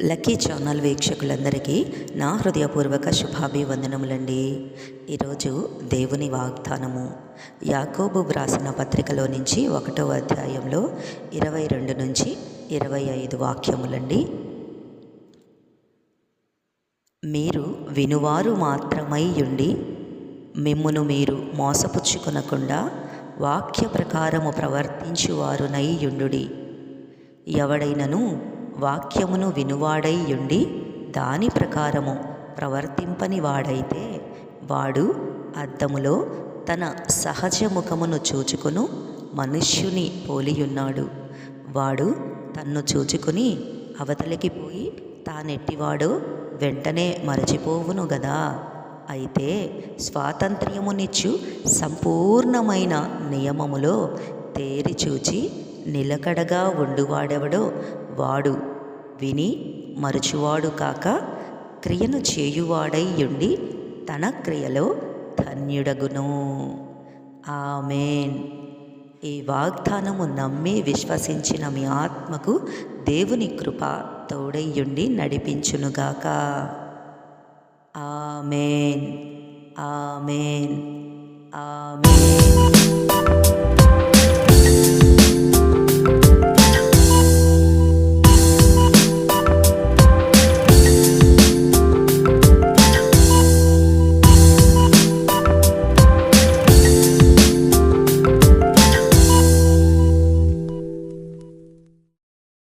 Lucky channel వీక్షకులందరికీ నా హృదయపూర్వక శుభాభివందనములండి. ఈరోజు దేవుని వాగ్దానము. యాకోబు వ్రాసిన పత్రికలో నుంచి ఒకటో అధ్యాయంలో ఇరవై రెండు నుంచి ఇరవై ఐదు వాక్యములండి. మీరు వినువారు మాత్రమై ఉండి మిమ్మును మీరు మోసపుచ్చుకొనకుండా వాక్య ప్రకారము ప్రవర్తించువారునై యుండుడి ఎవడైనను వాక్యమును వినువాడై ఉండి దాని ప్రకారము ప్రవర్తింపని వాడైతే వాడు అద్దములో తన సహజ ముఖమును చూచుకును మనుష్యుని పోలియున్నాడు. వాడు తన్ను చూచుకుని అవతలికి పోయి తానెట్టివాడో వెంటనే మరచిపోవును గదా. అయితే స్వాతంత్ర్యమునిచ్చు సంపూర్ణమైన నియమములో తేరిచూచి నిలకడగా ఉండువాడెవడో వాడు. విని మరచువాడు కాక క్రియను చేయువాడై ఉండి తన క్రియలో ధన్యుడగును. ఆమెన్. ఈ వాగ్దానము నమ్మి విశ్వసించిన మీ ఆత్మకు దేవుని కృప తోడయ్యుండి నడిపించునుగాక ఆమెన్. ఆమెన్. ఆమెన్.